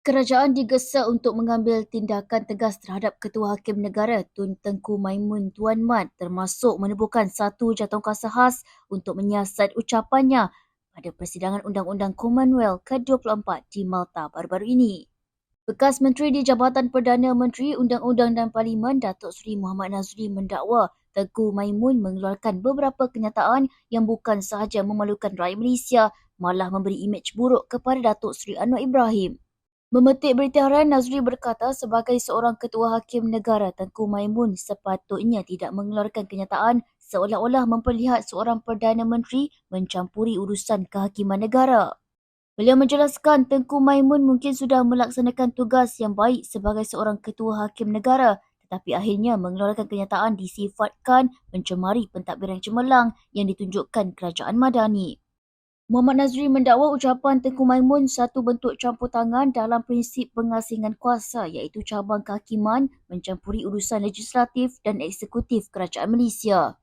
Kerajaan digesa untuk mengambil tindakan tegas terhadap Ketua Hakim Negara Tun Tengku Maimun Tuan Mat termasuk menubuhkan satu jawatankuasa khas untuk menyiasat ucapannya pada persidangan Undang-Undang Commonwealth ke-24 di Malta baru-baru ini. Bekas Menteri di Jabatan Perdana Menteri Undang-Undang dan Parlimen Datuk Seri Muhammad Nazri mendakwa Tengku Maimun mengeluarkan beberapa kenyataan yang bukan sahaja memalukan rakyat Malaysia malah memberi imej buruk kepada Datuk Seri Anwar Ibrahim. Memetik berita harian, Nazri berkata sebagai seorang ketua hakim negara, Tengku Maimun sepatutnya tidak mengeluarkan kenyataan seolah-olah memperlihat seorang Perdana Menteri mencampuri urusan kehakiman negara. Beliau menjelaskan Tengku Maimun mungkin sudah melaksanakan tugas yang baik sebagai seorang ketua hakim negara tetapi akhirnya mengeluarkan kenyataan disifatkan mencemari pentadbiran cemerlang yang ditunjukkan kerajaan Madani. Muhammad Nazri mendakwa ucapan Tengku Maimun satu bentuk campur tangan dalam prinsip pengasingan kuasa iaitu cabang kehakiman mencampuri urusan legislatif dan eksekutif kerajaan Malaysia.